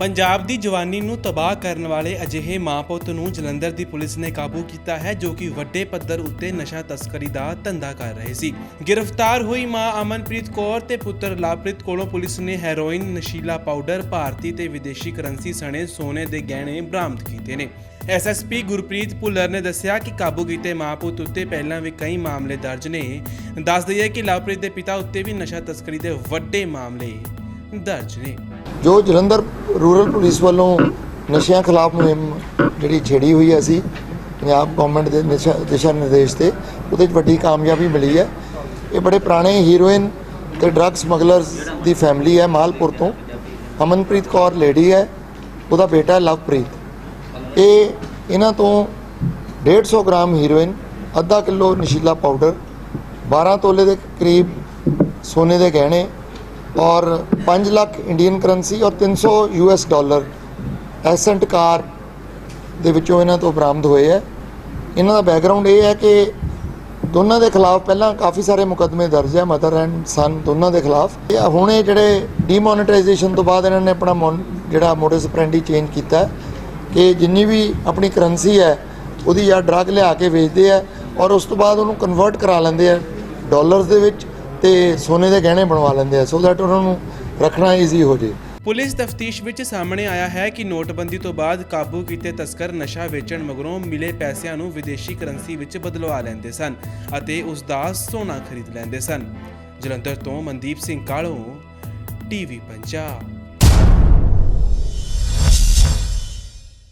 ਪੰਜਾਬ ਦੀ ਜਵਾਨੀ ਨੂੰ ਤਬਾਹ ਕਰਨ ਵਾਲੇ ਅਜਿਹੇ ਮਾਂ-ਪੁੱਤ ਨੂੰ ਜਲੰਧਰ ਦੀ ਪੁਲਿਸ ਨੇ ਕਾਬੂ ਕੀਤਾ ਹੈ, ਜੋ ਕਿ ਵੱਡੇ ਪੱਧਰ ਉੱਤੇ ਨਸ਼ਾ ਤਸਕਰੀ ਦਾ ਧੰਦਾ ਕਰ ਰਹੇ ਸੀ। ਗ੍ਰਿਫਤਾਰ ਹੋਈ ਮਾਂ ਅਮਨਪ੍ਰੀਤ ਕੌਰ ਤੇ ਪੁੱਤਰ ਲਵਪ੍ਰੀਤ ਕੋਲੋਂ ਪੁਲਿਸ ਨੇ ਹੈਰੋਇਨ ਨਸ਼ੀਲਾ ਪਾਊਡਰ ਭਾਰਤੀ ਤੇ ਵਿਦੇਸ਼ੀ ਕਰੰਸੀ ਸਣੇ ਸੋਨੇ ਦੇ ਗਹਿਣੇ ਬਰਾਮਦ ਕੀਤੇ ਨੇ। ਐਸਐਸਪੀ ਗੁਰਪ੍ਰੀਤ ਭੁੱਲਰ ਨੇ ਦੱਸਿਆ ਕਿ ਕਾਬੂ ਕੀਤੇ ਮਾਂ-ਪੁੱਤ ਉੱਤੇ ਪਹਿਲਾਂ ਵੀ ਕਈ ਮਾਮਲੇ ਦਰਜ ਨੇ। ਦੱਸ ਦਈਏ ਕਿ ਲਵਪ੍ਰੀਤ ਦੇ ਪਿਤਾ ਉੱਤੇ ਵੀ ਨਸ਼ਾ ਤਸਕਰੀ ਦੇ ਵੱਡੇ ਮਾਮਲੇ ਦਰਜ ਨੇ। ਜੋ ਜਲੰਧਰ ਰੂਰਲ ਪੁਲਿਸ ਵੱਲੋਂ ਨਸ਼ਿਆਂ ਖਿਲਾਫ ਮੁਹਿੰਮ ਜਿਹੜੀ ਛੇੜੀ ਹੋਈ ਹੈ ਅਸੀਂ, ਪੰਜਾਬ ਗਵਰਨਮੈਂਟ ਦੇ ਨਿਸ਼ਾ- ਦਿਸ਼ਾ ਨਿਰਦੇਸ਼ ਤੇ, ਉਹਦੇ 'ਚ ਵੱਡੀ ਕਾਮਯਾਬੀ ਮਿਲੀ ਹੈ। ਇਹ ਬੜੇ ਪੁਰਾਣੇ ਹੀਰੋਇਨ ਤੇ ਡਰੱਗ ਸਮਗਲਰਸ ਦੀ ਫੈਮਿਲੀ ਹੈ ਮਾਲਪੁਰ ਤੋਂ। ਅਮਨਪ੍ਰੀਤ ਕੌਰ ਲੇਡੀ ਹੈ, ਉਹਦਾ ਬੇਟਾ ਲਵਪ੍ਰੀਤ। ਇਹ ਇਹਨਾਂ ਤੋਂ 150 ਗ੍ਰਾਮ ਹੀਰੋਇਨ ਅੱਧਾ ਕਿਲੋ ਨਸ਼ੀਲਾ ਪਾਊਡਰ 12 ਤੋਲੇ ਦੇ ਕਰੀਬ ਸੋਨੇ ਦੇ ਗਹਿਣੇ ਔਰ 5 ਲੱਖ ਇੰਡੀਅਨ ਕਰੰਸੀ ਔਰ 300 ਯੂਐਸ ਡਾਲਰ ਐਸੈਂਟ ਕਾਰ ਦੇ ਵਿੱਚੋਂ ਇਹਨਾਂ ਤੋਂ ਬਰਾਮਦ ਹੋਏ ਹੈ। ਇਹਨਾਂ ਦਾ ਬੈਕਗ੍ਰਾਉਂਡ ਇਹ ਹੈ ਕਿ ਦੋਨਾਂ ਦੇ ਖਿਲਾਫ ਪਹਿਲਾਂ ਕਾਫੀ ਸਾਰੇ ਮੁਕੱਦਮੇ ਦਰਜ ਹੈ ਮਦਰ ਐਂਡ ਸਨ ਦੋਨਾਂ ਦੇ ਖਿਲਾਫ। ਇਹ ਹੁਣ ਇਹ ਜਿਹੜੇ ਡੀਮੋਨੇਟਾਈਜੇਸ਼ਨ ਤੋਂ ਬਾਅਦ ਇਹਨਾਂ ਨੇ ਆਪਣਾ ਮੋਨ- ਜਿਹੜਾ ਮੋਡਸ ਆਪਰੈਂਡੀ ਚੇਂਜ ਕੀਤਾ ਕਿ ਜਿੰਨੀ ਵੀ ਆਪਣੀ ਕਰੰਸੀ ਹੈ, ਉਹਦੀ ਜਾਂ ਡਰੱਗ ਲਿਆ ਕੇ ਵੇਚਦੇ ਆ ਔਰ ਉਸ ਤੋਂ ਬਾਅਦ ਉਹਨੂੰ ਕਨਵਰਟ ਕਰਾ ਲੈਂਦੇ ਆ ਡਾਲਰਸ ਦੇ ਵਿੱਚ। ਤੇ ਸੋਨੇ ਦੇ ਗਹਿਣੇ ਬਣਵਾ ਲੈਂਦੇ ਆ। ਸੋ ਦੈਟ ਉਹਨਾਂ ਨੂੰ ਰੱਖਣਾ ਈਜ਼ੀ ਹੋ ਜੇ। ਪੁਲਿਸ ਤਫਤੀਸ਼ ਵਿੱਚ ਸਾਹਮਣੇ ਆਇਆ ਹੈ ਕਿ ਨੋਟਬੰਦੀ ਤੋਂ ਬਾਅਦ ਕਾਬੂ ਕੀਤੇ ਤਸਕਰ ਨਸ਼ਾ ਵੇਚਣ ਮਗਰੋਂ ਮਿਲੇ ਪੈਸਿਆਂ ਨੂੰ ਵਿਦੇਸ਼ੀ ਕਰੰਸੀ ਵਿੱਚ ਬਦਲਵਾ ਲੈਂਦੇ ਸਨ ਅਤੇ ਉਸ ਦਾ ਸੋਨਾ ਖਰੀਦ ਲੈਂਦੇ ਸਨ। ਜਲੰਧਰ ਤੋਂ ਮਨਦੀਪ ਸਿੰਘ ਕਾਲੋ ਟੀਵੀ ਪੰਜਾਬ।